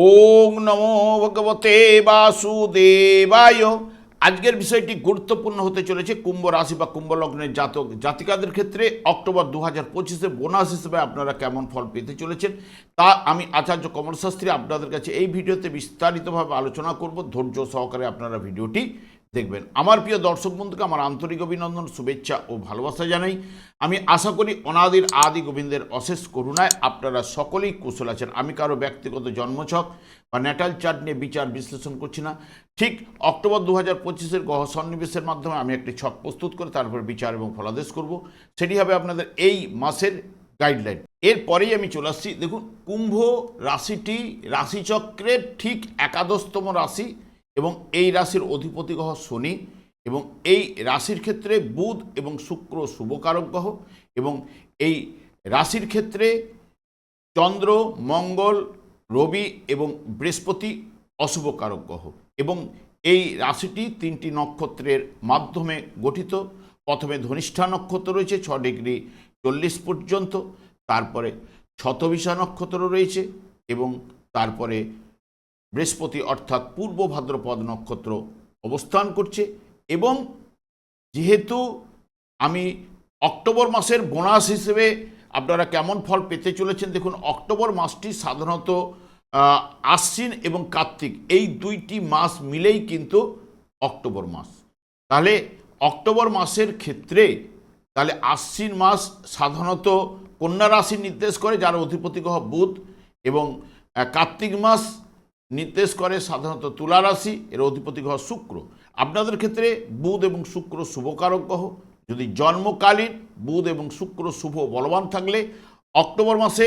ওং নমো ভগবতে বাসুদেবায়। আজকের বিষয়টি গুরুত্বপূর্ণ হতে চলেছে কুম্ভ রাশি বা কুম্ভ লগ্নের জাতক জাতিকাদের ক্ষেত্রে। অক্টোবর দু হাজার পঁচিশে বোনাস হিসেবে আপনারা কেমন ফল পেতে চলেছেন তা আমি আচার্য কমল শাস্ত্রী আপনাদের কাছে এই ভিডিওতে বিস্তারিতভাবে আলোচনা করব। ধৈর্য সহকারে আপনারা ভিডিওটি দেখবেন। আমার প্রিয় দর্শক বন্ধুকে আমার আন্তরিক অভিনন্দন, শুভেচ্ছা ও ভালোবাসা জানাই। আমি আশা করি অনাদির আদি গোবিন্দের অশেষ করুণায় আপনারা সকলেই কুশল আছেন। আমি কারও ব্যক্তিগত জন্মছক বা ন্যাটাল চার্ট নিয়ে বিচার বিশ্লেষণ করছি না। ঠিক অক্টোবর দু হাজার পঁচিশের গহ সন্নিবেশের মাধ্যমে আমি একটি ছক প্রস্তুত করে তারপর বিচার এবং ফলাদেশ করব। সেটি হবে আপনাদের এই মাসের গাইডলাইন। এরপরেই আমি চলে আসছি। দেখুন, কুম্ভ রাশিটি রাশিচক্রের ঠিক একাদশতম রাশি। এবং এই রাশির অধিপতি গ্রহ শনি এবং এই রাশির ক্ষেত্রে বুধ এবং শুক্র শুভকারক গ্রহ এবং এই রাশির ক্ষেত্রে চন্দ্র, মঙ্গল, রবি এবং বৃহস্পতি অশুভকারক গ্রহ এবং এই রাশিটি তিনটি নক্ষত্রের মাধ্যমে গঠিত। প্রথমে ধনিষ্ঠা নক্ষত্র রয়েছে, ছ ডিগ্রি চল্লিশ পর্যন্ত। তারপরে শতবিশা নক্ষত্র রয়েছে এবং তারপরে বৃহস্পতি অর্থাৎ পূর্ব ভাদ্রপদ নক্ষত্র অবস্থান করছে এবং যেহেতু আমি অক্টোবর মাসের বোনাস হিসেবে আপনারা কেমন ফল পেতে চলেছেন দেখুন, অক্টোবর মাসটি সাধারণত আশ্বিন এবং কার্তিক এই দুইটি মাস মিলেই কিন্তু অক্টোবর মাস। তাহলে অক্টোবর মাসের ক্ষেত্রে তাহলে আশ্বিন মাস সাধারণত কন্যা রাশি নির্দেশ করে, যার অধিপতি গ্রহ বুধ এবং কার্তিক মাস নির্দেশ করে সাধারণত তুলা রাশি, এর অধিপতি গ্রহ শুক্র। আপনাদের ক্ষেত্রে বুধ এবং শুক্র শুভকারক গ্রহ। যদি জন্মকালীন বুধ এবং শুক্র শুভ বলবান থাকলে, অক্টোবর মাসে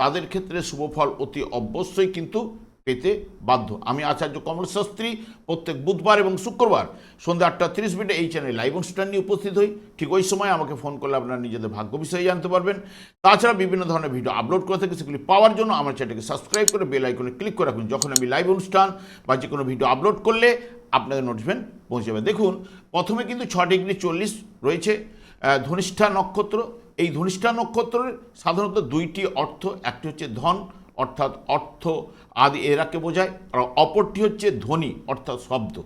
তাদের ক্ষেত্রে শুভ ফল অতি অবশ্যই কিন্তু পেতে বাধ্য। আমি আচার্য কমল শাস্ত্রী, প্রত্যেক বুধবার এবং শুক্রবার সন্ধ্যা আটটা তিরিশ মিনিটে এই চ্যানেলে লাইভ অনুষ্ঠান নিয়ে উপস্থিত হই। ঠিক ওই সময় আমাকে ফোন করলে আপনারা নিজেদের ভাগ্য বিষয়ে জানতে পারবেন। তাছাড়া বিভিন্ন ধরনের ভিডিও আপলোড করে থাকি সেগুলি পাওয়ার জন্য আমার চ্যানেলকে সাবস্ক্রাইব করে বেল আইকনে ক্লিক করে রাখুন। যখন আমি লাইভ অনুষ্ঠান বা যে কোনো ভিডিও আপলোড করলে আপনাদের নোটিফিকেশন পৌঁছে যাবে। দেখুন, প্রথমে কিন্তু ছ ডিগ্রি চল্লিশ রয়েছে ধনিষ্ঠা নক্ষত্র। এই ধনিষ্ঠা নক্ষত্রের সাধারণত দুইটি অর্থ, একটি হচ্ছে ধন অর্থাৎ অর্থ আদি এরাকে বোঝায়, আর অপরটি হচ্ছে ধ্বনি, অর্থাৎ শব্দ।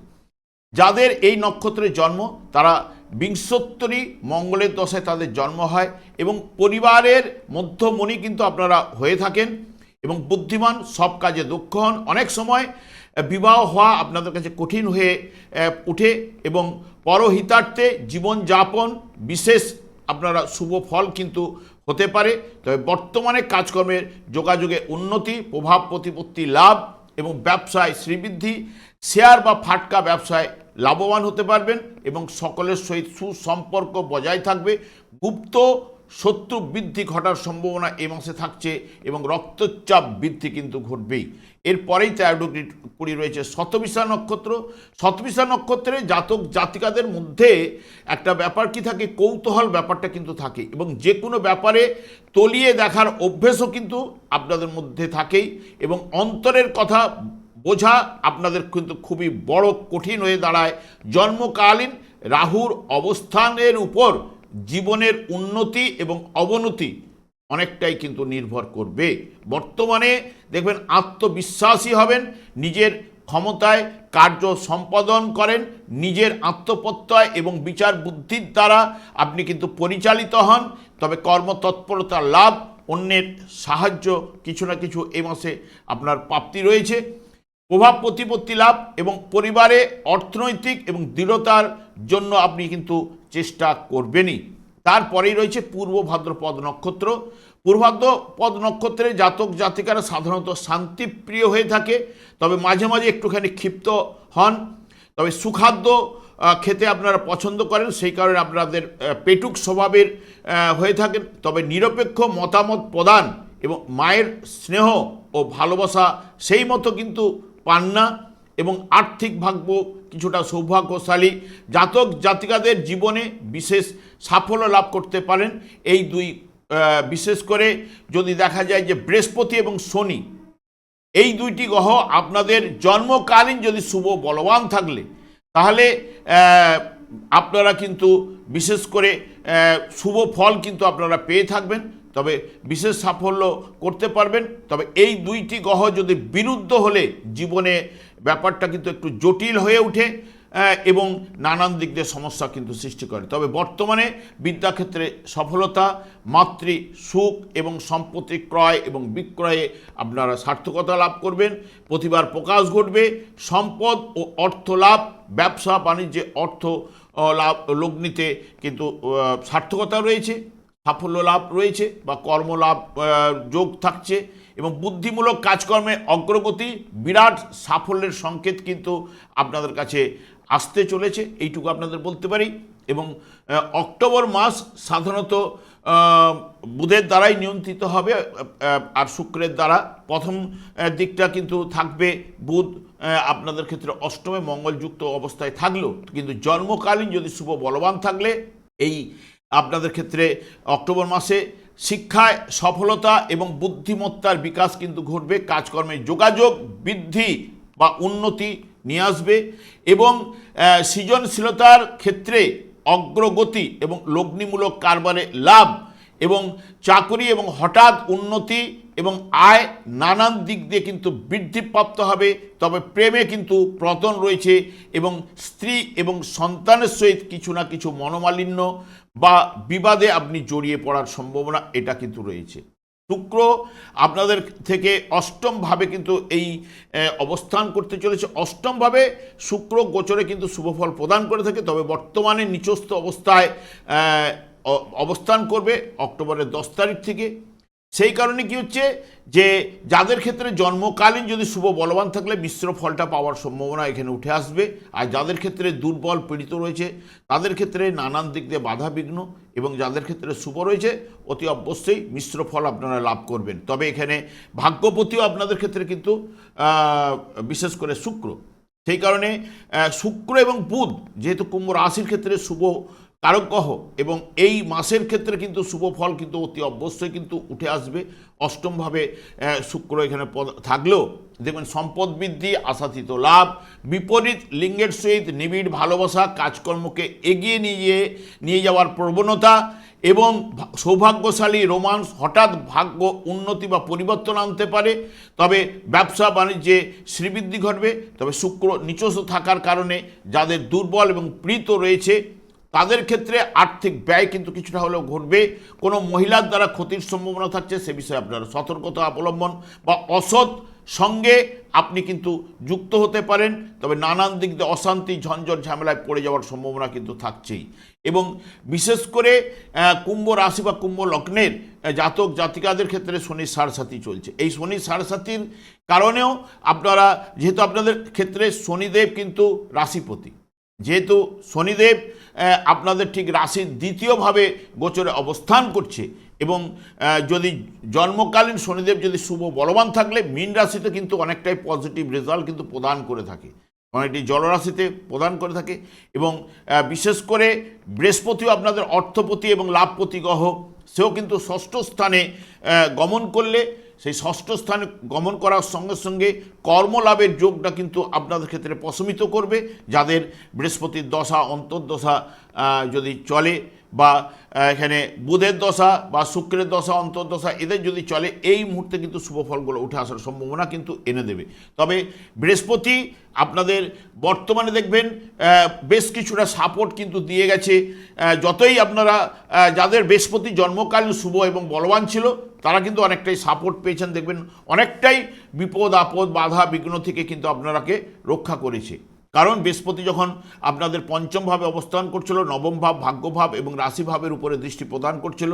যাদের এই নক্ষত্রের জন্ম, তারা বিংশোত্তরী মঙ্গলের দশায় তাদের জন্ম হয় এবং পরিবারের মধ্যমণি কিন্তু আপনারা হয়ে থাকেন এবং বুদ্ধিমান, সব কাজে দক্ষ হন। অনেক সময় বিবাহ হওয়া আপনাদের কাছে কঠিন হয়ে উঠে এবং পরহিতার্থে জীবনযাপন বিশেষ আপনারা শুভ ফল কিন্তু হতে পারে, তবে বর্তমানে কাজকর্মের যোগাযোগে উন্নতি, প্রভাব প্রতিপত্তি লাভ এবং ব্যবসায় শ্রীবৃদ্ধি, শেয়ার বা ফাটকা ব্যবসায় লাভবান হতে পারবেন এবং সকলের সহিত সুসম্পর্ক বজায় থাকবে। গুপ্ত শত্রু বৃদ্ধি ঘটার সম্ভাবনা এ মাসে থাকছে এবং রক্তচাপ বৃদ্ধি কিন্তু ঘটবেই। এরপরেই তেরো ডিগ্রি কুড়ি রয়েছে। শতবিশা নক্ষত্র। শতবিশা নক্ষত্রে জাতক জাতিকাদের মধ্যে একটা ব্যাপার কি থাকে? কৌতূহল ব্যাপারটা কিন্তু থাকে এবং যে কোনো ব্যাপারে তলিয়ে দেখার অভ্যেসও কিন্তু আপনাদের মধ্যে থাকেই এবং অন্তরের কথা বোঝা আপনাদের কিন্তু খুবই বড় কঠিন হয়ে দাঁড়ায়। জন্মকালীন রাহুর অবস্থানের উপর জীবনের উন্নতি এবং অবনতি অনেকটাই কিন্তু নির্ভর করবে। বর্তমানে দেখবেন আত্মবিশ্বাসী হবেন, নিজের ক্ষমতায় কার্য সম্পাদন করেন, নিজের আত্মপ্রত্যয় এবং বিচার বুদ্ধির দ্বারা আপনি কিন্তু পরিচালিত হন, তবে কর্মতৎপরতার লাভ, অন্যের সাহায্য কিছু না কিছু এ মাসে আপনার প্রাপ্তি রয়েছে। প্রভাব প্রতিপত্তি লাভ এবং পরিবারে অর্থনৈতিক এবং দৃঢ়তার জন্য আপনি কিন্তু চেষ্টা করবেনই। তারপরেই রয়েছে পূর্ব ভাদ্রপদ নক্ষত্র। পূর্বাদ্রপদ নক্ষত্রের জাতক জাতিকারা সাধারণত শান্তিপ্রিয় হয়ে থাকে, তবে মাঝে মাঝে একটুখানি ক্ষিপ্ত হন। তবে সুখাদ্য খেতে আপনারা পছন্দ করেন, সেই কারণে আপনাদের পেটুক স্বভাবের হয়ে থাকেন। তবে নিরপেক্ষ মতামত প্রদান এবং মায়ের স্নেহ ও ভালোবাসা সেই মতো কিন্তু পান না এবং আর্থিক ভাগ্য কিছুটা সৌভাগ্যশালী। জাতক জাতিকাদের জীবনে বিশেষ সাফল্য লাভ করতে পারেন। এই দুই বিশেষ করে যদি দেখা যায় যে বৃহস্পতি এবং শনি, এই দুইটি গ্রহ আপনাদের জন্মকালীন যদি শুভ বলবান থাকলে, তাহলে আপনারা কিন্তু বিশেষ করে শুভ ফল কিন্তু আপনারা পেয়ে থাকবেন। তবে বিশেষ সাফল্য করতে পারবেন। তবে এই দুইটি গ্রহ যদি বিরুদ্ধ হলে জীবনে ব্যাপারটা কিন্তু একটু জটিল হয়ে ওঠে। এবং নানান দিক দিয়ে সমস্যা কিন্তু সৃষ্টি করে। তবে বর্তমানে বিদ্যাক্ষেত্রে সফলতা, মাতৃ সুখ এবং সম্পত্তি ক্রয় এবং বিক্রয়ে আপনারা সার্থকতা লাভ করবেন। প্রতিবার প্রকাশ ঘটবে। সম্পদ ও অর্থ লাভ, ব্যবসা, বাণিজ্যে অর্থ লাভ, লগ্নিতে কিন্তু সার্থকতা রয়েছে, সাফল্য লাভ রয়েছে বা কর্মলাভ যোগ থাকছে এবং বুদ্ধিমূলক কাজকর্মে অগ্রগতি, বিরাট সাফল্যের সংকেত কিন্তু আপনাদের কাছে আসতে চলেছে, এইটুকু আপনাদের বলতে পারি। এবং অক্টোবর মাস সাধারণত বুধের দ্বারাই নিয়ন্ত্রিত হবে আর শুক্রের দ্বারা। প্রথম দিকটা কিন্তু থাকবে বুধ আপনাদের ক্ষেত্রে অষ্টমে মঙ্গলযুক্ত অবস্থায় থাকলেও, কিন্তু জন্মকালীন যদি শুভ বলবান থাকলে, এই আপনাদের ক্ষেত্রে অক্টোবর মাসে শিক্ষায় সফলতা এবং বুদ্ধিমত্তার বিকাশ কিন্তু ঘটবে। কাজকর্মে যোগাযোগ বৃদ্ধি বা উন্নতি নিয়ে আসবে এবং সৃজনশীলতার ক্ষেত্রে অগ্রগতি এবং লগ্নিমূলক কারবারে লাভ এবং চাকরি এবং হঠাৎ উন্নতি এবং আয় নানান দিক দিয়ে কিন্তু বৃদ্ধিপ্রাপ্ত হবে। তবে প্রেমে কিন্তু পতন রয়েছে এবং স্ত্রী এবং সন্তানের সহিত কিছু না কিছু মনোমালিন্য বা বিবাদে আপনি জড়িয়ে পড়ার সম্ভাবনা এটা কিন্তু রয়েছে। শুক্র আপনাদের থেকে অষ্টমভাবে কিন্তু এই অবস্থান করতে চলেছে। অষ্টমভাবে শুক্র গোচরে কিন্তু শুভফল প্রদান করে থাকে, তবে বর্তমানে নিচস্থ অবস্থায় অবস্থান করবে অক্টোবরের দশ তারিখ থেকে। সেই কারণে কি হচ্ছে যে যাদের ক্ষেত্রে জন্মকালীন যদি শুভ বলবান থাকলে মিশ্র ফলটা পাওয়ার সম্ভাবনা এখানে উঠে আসবে। আর যাদের ক্ষেত্রে দুর্বল পীড়িত রয়েছে, তাদের ক্ষেত্রে নানান দিক দিয়ে বাধা বিঘ্ন এবং যাদের ক্ষেত্রে শুভ রয়েছে, অতি অবশ্যই মিশ্র ফল আপনারা লাভ করবেন। তবে এখানে ভাগ্যপতিও আপনাদের ক্ষেত্রে কিন্তু বিশেষ করে শুক্র। সেই কারণে শুক্র এবং বুধ, যেহেতু কুম্ভ রাশির ক্ষেত্রে শুভ কারক গ্রহ এবং এই মাসের ক্ষেত্রে কিন্তু শুভ ফল কিন্তু অতি অবশ্যই কিন্তু উঠে আসবে। অষ্টমভাবে শুক্র এখানে থাকলেও দেখবেন সম্পদ বৃদ্ধি, আশাতীত লাভ, বিপরীত লিঙ্গের সহিত নিবিড় ভালোবাসা, কাজকর্মকে এগিয়ে নিয়ে নিয়ে যাওয়ার প্রবণতা এবং সৌভাগ্যশালী রোমান্স হঠাৎ ভাগ্য উন্নতি বা পরিবর্তন আনতে পারে। তবে ব্যবসা বাণিজ্যে শ্রীবৃদ্ধি ঘটবে। তবে শুক্র নিচস্থ থাকার কারণে যাদের দুর্বল এবং প্রীত রয়েছে তাদের ক্ষেত্রে আর্থিক ব্যয় কিন্তু কিছুটা হলেও ঘটবে। কোনো মহিলার দ্বারা ক্ষতির সম্ভাবনা থাকছে সে বিষয়ে আপনারা সতর্কতা অবলম্বন বা অসৎ সঙ্গে আপনি কিন্তু যুক্ত হতে পারেন, তবে নানান দিক দিয়ে অশান্তি, ঝঞ্ঝট, ঝামেলায় পড়ে যাওয়ার সম্ভাবনা কিন্তু থাকছেই। এবং বিশেষ করে কুম্ভ রাশি বা কুম্ভ লগ্নের জাতক জাতিকাদের ক্ষেত্রে শনির সারসাথী চলছে। এই শনির সারসাথীর কারণেও আপনারা, যেহেতু আপনাদের ক্ষেত্রে শনিদেব কিন্তু রাশিপতি যেহেতু শনিদেব আপনাদের ঠিক রাশির দ্বিতীয়ভাবে গোচরে অবস্থান করছে এবং যদি জন্মকালীন শনিদেব যদি শুভ বলবান থাকলে, মীন রাশিতে কিন্তু অনেকটাই পজিটিভ রেজাল্ট কিন্তু প্রদান করে থাকে। অনেকটি জলরাশিতে প্রদান করে থাকে এবং বিশেষ করে বৃহস্পতিও আপনাদের অর্থপতি এবং লাভপতি গ্রহ, সেও কিন্তু ষষ্ঠ স্থানে গমন করলে সেই ষষ্ঠ স্থানে গমন করার সঙ্গে সঙ্গে কর্মলাভের যোগটা কিন্তু আপনাদের ক্ষেত্রে প্রশমিত করবে। যাদের বৃহস্পতির দশা, অন্তর্দশা যদি চলে বা এখানে বুধের দশা বা শুক্রের দশা অন্তর্দশা এদের যদি চলে, এই মুহূর্তে কিন্তু শুভ ফলগুলো উঠে আসার সম্ভাবনা কিন্তু এনে দেবে। তবে বৃহস্পতি আপনাদের বর্তমানে দেখবেন বেশ কিছুটা সাপোর্ট কিন্তু দিয়ে গেছে। যতই আপনারা যাদের বৃহস্পতি জন্মকালীন শুভ এবং বলবান ছিল, তারা কিন্তু অনেকটাই সাপোর্ট পেয়েছেন। দেখবেন অনেকটাই বিপদ আপদ বাধা বিঘ্ন থেকে কিন্তু আপনারাকে রক্ষা করেছে। কারণ বৃহস্পতি যখন আপনাদের পঞ্চমভাবে অবস্থান করছিল, নবম ভাব ভাগ্যভাব এবং রাশিভাবের উপরে দৃষ্টি প্রদান করছিল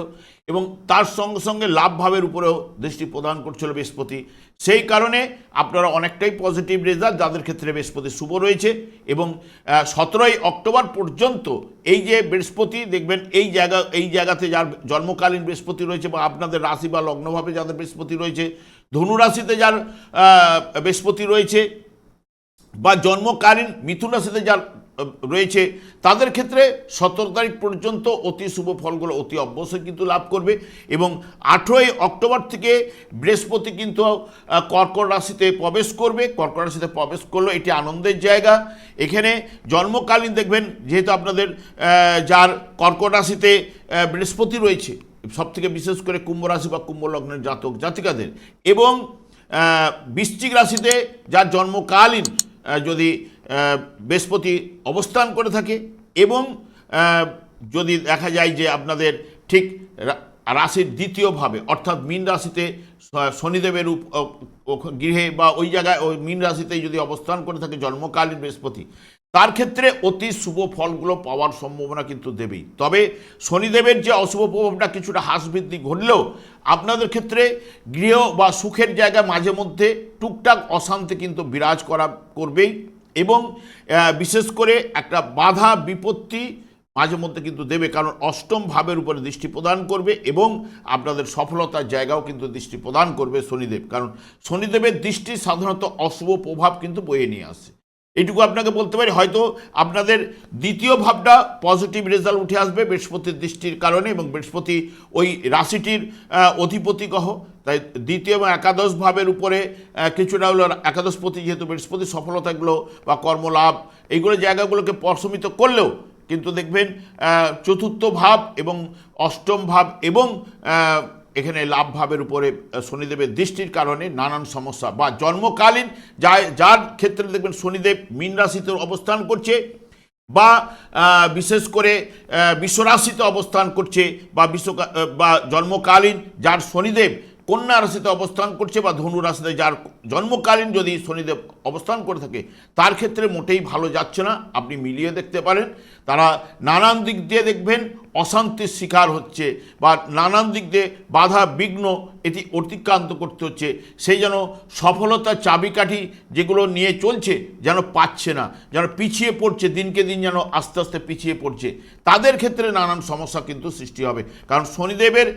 এবং তার সঙ্গে সঙ্গে লাভ ভাবের উপরেও দৃষ্টি প্রদান করছিল বৃহস্পতি। সেই কারণে আপনারা অনেকটাই পজিটিভ রেজাল্ট যাদের ক্ষেত্রে বৃহস্পতি শুভ রয়েছে এবং সতেরোই অক্টোবর পর্যন্ত এই যে বৃহস্পতি, দেখবেন এই জায়গা, এই জায়গাতে যার জন্মকালীন বৃহস্পতি রয়েছে বা আপনাদের রাশি বা লগ্নভাবে যাদের বৃহস্পতি রয়েছে, ধনু রাশিতে যার বৃহস্পতি রয়েছে বা জন্মকালীন মিথুন রাশিতে যার রয়েছে, তাদের ক্ষেত্রে সতেরো তারিখ পর্যন্ত অতি শুভ ফলগুলো অতি অবশ্যই কিন্তু লাভ করবে এবং আঠেরোই অক্টোবর থেকে বৃহস্পতি কিন্তু কর্কট রাশিতে প্রবেশ করবে। কর্কট রাশিতে প্রবেশ করল, এটি আনন্দের জায়গা। এখানে জন্মকালীন দেখবেন, যেহেতু আপনাদের যার কর্কট রাশিতে বৃহস্পতি রয়েছে সব থেকে বিশেষ করে কুম্ভ রাশি বা কুম্ভ লগ্নের জাতক, জাতিকাদের এবং বৃশ্চিক রাশিতে যার জন্মকালীন যদি বৃহস্পতি অবস্থান করে থাকে এবং যদি দেখা যায় যে আপনাদের ঠিক রাশির দ্বিতীয়ভাবে অর্থাৎ মীন রাশিতে শনিদেবের গৃহে বা ওই জায়গায় ওই মীন রাশিতে যদি অবস্থান করে থাকে জন্মকালীন বৃহস্পতি তার ক্ষেত্রে অতি শুভ ফলগুলো পাওয়ার সম্ভাবনা কিন্তু দেবেই। তবে শনিদেবের যে অশুভ প্রভাবটা কিছুটা হ্রাস বৃদ্ধি ঘটলেও আপনাদের ক্ষেত্রে গৃহ বা সুখের জায়গায় মাঝে মধ্যে টুকটাক অশান্তি কিন্তু বিরাজ করা করবেই এবং বিশেষ করে একটা বাধা বিপত্তি মাঝে মধ্যে কিন্তু দেবে কারণ অষ্টম ভাবের উপরে দৃষ্টি প্রদান করবে এবং আপনাদের সফলতার জায়গাও কিন্তু দৃষ্টি প্রদান করবে শনিদেব। কারণ শনিদেবের দৃষ্টি সাধারণত অশুভ প্রভাব কিন্তু বয়ে নিয়ে আসে। এইটুকু আপনাকে বলতে পারি, হয়তো আপনাদের দ্বিতীয় ভাবটা পজিটিভ রেজাল্ট উঠে আসবে বৃহস্পতির দৃষ্টির কারণে এবং বৃহস্পতি ওই রাশিটির অধিপতি গ্রহ। তাই দ্বিতীয় এবং একাদশ ভাবের উপরে কিছুটা হলো একাদশপতি যেহেতু বৃহস্পতি সফলতাগুলো বা কর্মলাভ, এইগুলো জায়গাগুলোকে প্রশমিত করলেও কিন্তু দেখবেন চতুর্থ ভাব এবং অষ্টম ভাব এবং এখানে লাভভাবের উপরে শনিদেবের দৃষ্টির কারণে নানান সমস্যা। বা জন্মকালীন যা যার ক্ষেত্রে দেখবেন শনিদেব মীন রাশিতে অবস্থান করছে বা বিশেষ করে বিশ্বরাশিতে অবস্থান করছে বা বিশ্ব বা জন্মকালীন যার শনিদেব কন্যা রাশিতে অবস্থান করছে বা ধনু রাশিতে যার জন্মকালীন যদি শনিদেব অবস্থান করে থাকে। তার ক্ষেত্রে মোটেই ভালো যাচ্ছে না। আপনি মিলিয়ে দেখতে পারেন, তারা নানান দিক দিয়ে দেখবেন অশান্তির শিকার হচ্ছে বা নানান দিক দিয়ে বাধা বিঘ্ন এটি অতিক্রান্ত করতে হচ্ছে। সেই যেন সফলতার চাবিকাঠি যেগুলো নিয়ে চলছে যেন পাচ্ছে না, যেন পিছিয়ে পড়ছে, দিনকে দিন যেন আস্তে আস্তে পিছিয়ে পড়ছে। তাদের ক্ষেত্রে নানান সমস্যা কিন্তু সৃষ্টি হবে। কারণ শনিদেবের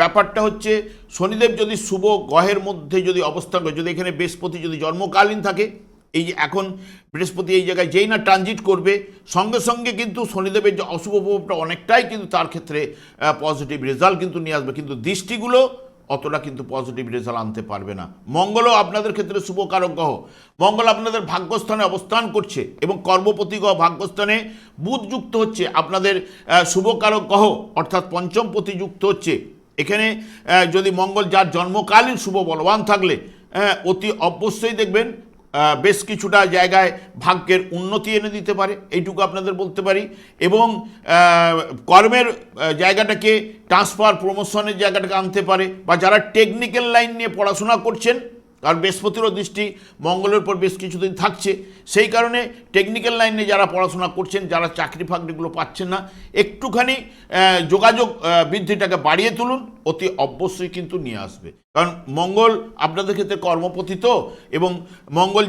ব্যাপারটা হচ্ছে, শনিদেব যদি শুভ গ্রহের মধ্যে যদি অবস্থান করে, যদি এখানে বৃহস্পতি যদি জন্মকালীন থাকে। এই যে এখন বৃহস্পতি এই জায়গায় যেই না ট্রানজিট করবে, সঙ্গে সঙ্গে কিন্তু শনিদেবের যে অশুভ প্রভাবটা অনেকটাই কিন্তু তার ক্ষেত্রে পজিটিভ রেজাল্ট কিন্তু নিয়ে আসবে। কিন্তু দৃষ্টিগুলো অতটা কিন্তু পজিটিভ রেজাল্ট আনতে পারবে না। মঙ্গলও আপনাদের ক্ষেত্রে শুভকারক গ্রহ। মঙ্গল আপনাদের ভাগ্যস্থানে অবস্থান করছে এবং কর্মপতি গ্রহ ভাগ্যস্থানে বুধ যুক্ত হচ্ছে, আপনাদের শুভকারক গ্রহ অর্থাৎ পঞ্চমপতি যুক্ত হচ্ছে। এখানে যদি মঙ্গল যার জন্মকালীন শুভ বলবান থাকলে অতি অবশ্যই দেখবেন বেশ কিছুটা জায়গায় ভাগ্যের উন্নতি এনে দিতে পারে, এইটুকু আপনাদের বলতে পারি। এবং কর্মের জায়গাটাকে ট্রান্সফার প্রমোশনের জায়গাটাকে আনতে পারে, বা যারা টেকনিক্যাল লাইন নিয়ে পড়াশোনা করছেন আর বৃহস্পতিরও দৃষ্টি, মঙ্গলের পর বেশ কিছুদিন থাকছে। সেই কারণে টেকনিক্যাল লাইনে যারা পড়াশোনা করছেন, যারা চাকরি ফাকরিগুলো পাচ্ছেন না, একটুখানি যোগাযোগ বৃদ্ধিটাকে বাড়িয়ে তুলুন, অতি অবশ্যই কিন্তু নিয়ে আসবে। কারণ মঙ্গল আপনাদের ক্ষেত্রে কর্মপতি তো এবং মঙ্গল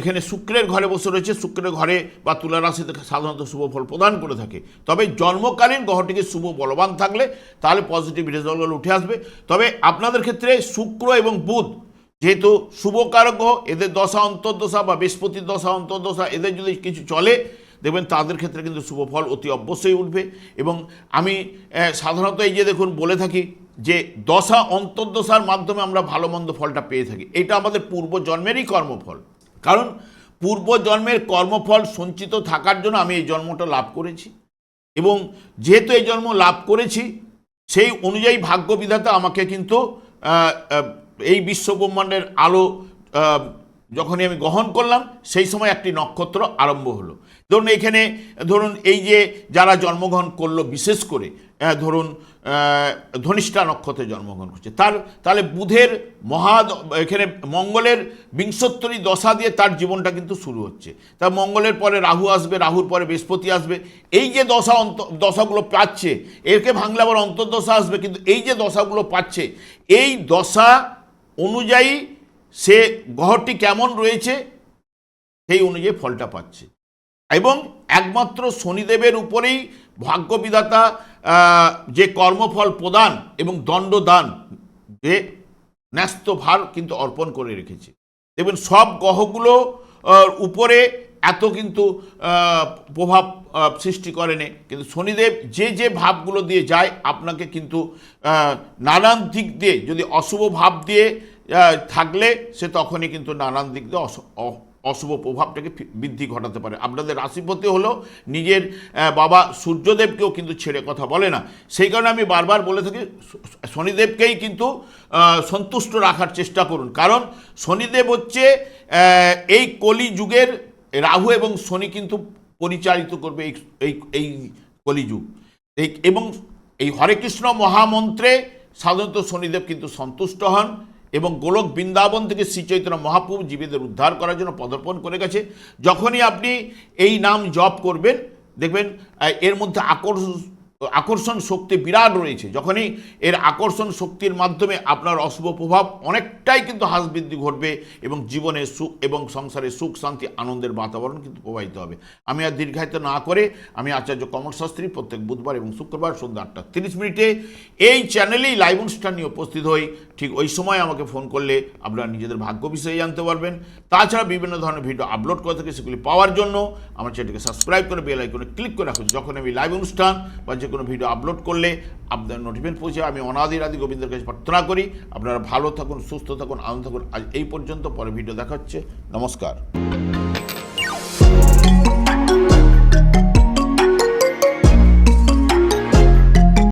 এখানে শুক্রের ঘরে বসে রয়েছে। শুক্রের ঘরে বা তুলা রাশিতে সাধারণত শুভ ফল প্রদান করে থাকে। তবে জন্মকালীন গ্রহটিকে শুভ বলবান থাকলে তাহলে পজিটিভ রেজাল্টগুলো উঠে আসবে। তবে আপনাদের ক্ষেত্রে শুক্র এবং বুধ যেহেতু শুভকারক গ্রহ, এদের দশা, অন্তর্দশা বা বৃহস্পতির দশা, অন্তর্দশা, এদের যদি কিছু চলে, দেখবেন তাদের ক্ষেত্রে কিন্তু শুভ ফল অতি অবশ্যই উঠবে। এবং আমি সাধারণত এই যে দেখুন বলে থাকি যে দশা, অন্তর্দশার মাধ্যমে আমরা ভালো মন্দ ফলটা পেয়ে থাকি। এটা আমাদের পূর্ব জন্মেরই কর্মফল। কারণ পূর্ব জন্মের কর্মফল সঞ্চিত থাকার জন্য আমি এই জন্মটা লাভ করেছি। এবং যেহেতু এই জন্ম লাভ করেছি, সেই অনুযায়ী ভাগ্য বিধাতা আমাকে কিন্তু এই বিশ্বব্রহ্মাণ্ডের আলো যখনই আমি গ্রহণ করলাম, সেই সময় একটি নক্ষত্র আরম্ভ হলো। ধরুন এখানে, ধরুন এই যে যারা জন্মগ্রহণ করল, বিশেষ করে ধরুন ধনিষ্ঠা নক্ষত্রে জন্মগ্রহণ করছে, তার, তাহলে বুধের মহা এখানে মঙ্গলের বিংশোত্তরী দশা দিয়ে তার জীবনটা কিন্তু শুরু হচ্ছে। তা মঙ্গলের পরে রাহু আসবে, রাহুর পরে বৃহস্পতি আসবে। এই যে দশা অন্ত, দশাগুলো পাচ্ছে এরকে ভাঙলে আবার অন্তর্দশা আসবে, কিন্তু এই যে দশাগুলো পাচ্ছে, এই দশা অনুযায়ী সে গ্রহটি কেমন রয়েছে, সেই অনুযায়ী ফলটা পাচ্ছে। এবং একমাত্র শনিদেবের উপরেই ভাগ্যবিধাতা যে কর্মফল প্রদান এবং দণ্ডদান, যে ন্যস্ত ভার কিন্তু অর্পণ করে রেখেছে। দেখবেন সব গ্রহগুলো উপরে এত কিন্তু প্রভাব সৃষ্টি করেনি। কিন্তু শনিদেব যে যে ভাবগুলো দিয়ে যায়, আপনাকে কিন্তু নানান দিক দিয়ে, যদি অশুভ ভাব দিয়ে থাকলে সে তখনই কিন্তু নানান দিক দিয়ে অশুভ প্রভাবটাকে বৃদ্ধি ঘটাতে পারে। আপনাদের রাশিপতি হলো নিজের বাবা সূর্যদেবকেও কিন্তু ছেড়ে কথা বলে না। সেই কারণে আমি বারবার বলে থাকি শনিদেবকেই কিন্তু সন্তুষ্ট রাখার চেষ্টা করুন। কারণ শনিদেব হচ্ছে এই কলি যুগের রাহু এবং শনি কিন্তু পরিচালিত করবে এই এই এই কলিযুগ। এবং এই হরে কৃষ্ণ মহামন্ত্রে সাধারণত শনিদেব কিন্তু সন্তুষ্ট হন এবং গোলক বৃন্দাবন থেকে শ্রী চৈতন্য মহাপ্রভু জীবীদের উদ্ধার করার জন্য পদর্পণ করে গেছে। যখনই আপনি এই নাম জপ করবেন, দেখবেন এর মধ্যে আকর্ষণ আকর্ষণ শক্তি বিরাট রয়েছে। যখনই এর আকর্ষণ শক্তির মাধ্যমে আপনার অশুভ প্রভাব অনেকটাই কিন্তু হ্রাস বৃদ্ধি ঘটবে এবং জীবনে সুখ এবং সংসারে সুখ, শান্তি, আনন্দের বাতাবরণ কিন্তু প্রবাহিত হবে। আমি আর দীর্ঘায়িত না করে আমি আচার্য কমল শাস্ত্রী প্রত্যেক বুধবার এবং শুক্রবার সন্ধ্যা আটটা তিরিশ মিনিটে এই চ্যানেলেই লাইভ অনুষ্ঠান নিয়ে উপস্থিত হই। ঠিক ওই সময় আমাকে ফোন করলে আপনারা নিজেদের ভাগ্য বিষয়ে জানতে পারবেন। তাছাড়া বিভিন্ন ধরনের ভিডিও আপলোড করে থাকে সেগুলি পাওয়ার জন্য আমার চ্যানেলকে সাবস্ক্রাইব করে বেল আইকনে ক্লিক করে রাখুন। যখন আমি লাইভ অনুষ্ঠান বা যে কোনো ভিডিও আপলোড করলে আপনার নোটিফিকেশন পৌঁছে আমি অনাদির আদি গোবিন্দের কাছে প্রার্থনা করি, আপনারা ভালো থাকুন, সুস্থ থাকুন, আনন্দ থাকুন। আজ এই পর্যন্ত, পরে ভিডিও দেখা হচ্ছে। নমস্কার।